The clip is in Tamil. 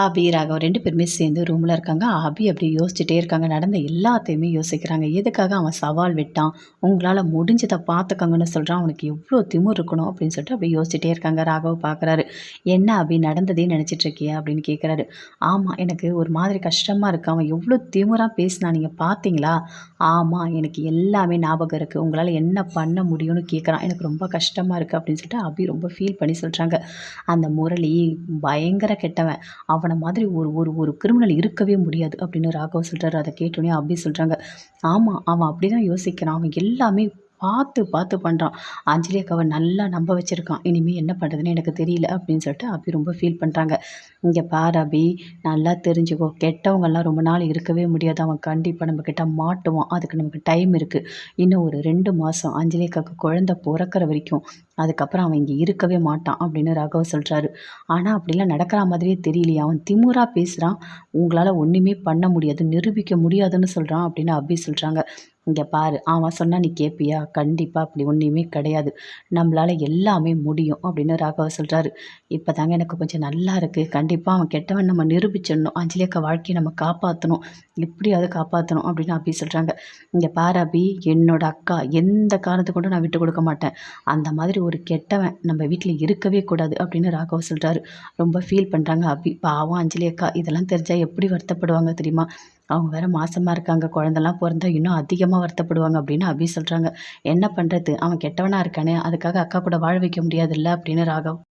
ஆபி ராகவ் ரெண்டு பேருமே சேர்ந்து ரூமில் இருக்காங்க. ஆபி அப்படி யோசிச்சுட்டே இருக்காங்க. நடந்த எல்லாத்தையுமே யோசிக்கிறாங்க. எதுக்காக அவன் சவால் விட்டான்? உங்களால் முடிஞ்சதை பார்த்துக்கங்கன்னு சொல்கிறான் அவனுக்கு எவ்வளோ திமிர் இருக்கணும் அப்படின்னு சொல்லிட்டு அப்படி யோசிச்சுட்டே இருக்காங்க. ராகவ் பார்க்குறாரு என்ன அபி நடந்ததே நினச்சிட்ருக்கியா அப்படின்னு கேட்குறாரு ஆமாம் எனக்கு ஒரு மாதிரி கஷ்டமாக இருக்குது அவன் எவ்வளோ திமிராக பேசினா நீங்கள் பார்த்தீங்களா ஆமாம் எனக்கு எல்லாமே ஞாபகம் இருக்குது உங்களால் என்ன பண்ண முடியும்னு கேட்குறான் எனக்கு ரொம்ப கஷ்டமாக இருக்குது அப்படின்னு சொல்லிட்டு அபி ரொம்ப ஃபீல் பண்ணி சொல்கிறாங்க அந்த முரளி பயங்கர கெட்டவன். அவனை மாதிரி ஒரு ஒரு ஒரு கிரிமினல் இருக்கவே முடியாது அப்படின்னு ராகவ் சொல்கிறாரு அதை கேட்டோன்னே அப்படி சொல்கிறாங்க ஆமாம் அவன் அப்படி தான் யோசிக்கிறான். அவன் எல்லாமே பார்த்து பார்த்து பண்ணுறான் அஞ்சலி அக்காவை நல்லா நம்ப வச்சுருக்கான். இனிமேல் என்ன பண்ணுறதுன்னு எனக்கு தெரியல அப்படின்னு சொல்லிட்டு அபி ரொம்ப ஃபீல் பண்ணுறாங்க இங்கே பாரு அபி நல்லா தெரிஞ்சுக்கோ. கெட்டவங்கெல்லாம் ரொம்ப நாள் இருக்கவே முடியாது. அவன் கண்டிப்பாக நம்மக்கிட்ட மாட்டுவான். அதுக்கு நமக்கு டைம் இருக்குது இன்னும் ஒரு ரெண்டு மாதம் அஞ்சலி அக்காவுக்கு குழந்த பிறக்கிற வரைக்கும் அதுக்கப்புறம் அவன் இங்கே இருக்கவே மாட்டான் அப்படின்னு ராகவ் சொல்கிறாரு ஆனால் அப்படிலாம் நடக்கிற மாதிரியே தெரியலையே. அவன் திமுறா பேசுகிறான் உங்களால் ஒன்றுமே பண்ண முடியாது. நிரூபிக்க முடியாதுன்னு சொல்கிறான் அப்படின்னு அபி சொல்கிறாங்க இங்கே பாரு அவன் சொன்னால் நீ கேட்பியா கண்டிப்பாக அப்படி ஒன்றுமே கிடையாது. நம்மளால் எல்லாமே முடியும் அப்படின்னு ராகவ சொல்கிறாரு இப்போ தாங்க எனக்கு கொஞ்சம் நல்லா இருக்குது கண்டிப்பாக அவன் கெட்டவன் நம்ம நிரூபிச்சிடணும். அஞ்சலி அக்கா வாழ்க்கையை நம்ம காப்பாற்றணும் எப்படியாவது காப்பாற்றணும் அப்படின்னு அபி சொல்கிறாங்க இங்கே பாரு அபி என்னோட அக்கா எந்த காரணத்தை கொண்டும் நான் விட்டு கொடுக்க மாட்டேன். அந்த மாதிரி ஒரு கெட்டவன் நம்ம வீட்டில் இருக்கவே கூடாது அப்படின்னு ராகவ சொல்கிறாரு ரொம்ப ஃபீல் பண்ணுறாங்க அபி பாவம் அஞ்சலி அக்கா இதெல்லாம் தெரிஞ்சால் எப்படி வருத்தப்படுவாங்க தெரியுமா? அவங்க வேறு மாசமாக இருக்காங்க. குழந்தெல்லாம் பிறந்தா இன்னும் அதிகமாக வருத்தப்படுவாங்க அப்படின்னு அபி சொல்கிறாங்க என்ன பண்ணுறது அவன் கெட்டவனாக இருக்கானே அதுக்காக அக்கா கூட வாழ வைக்க முடியாதுல்ல அப்படின்னு ராகவ்.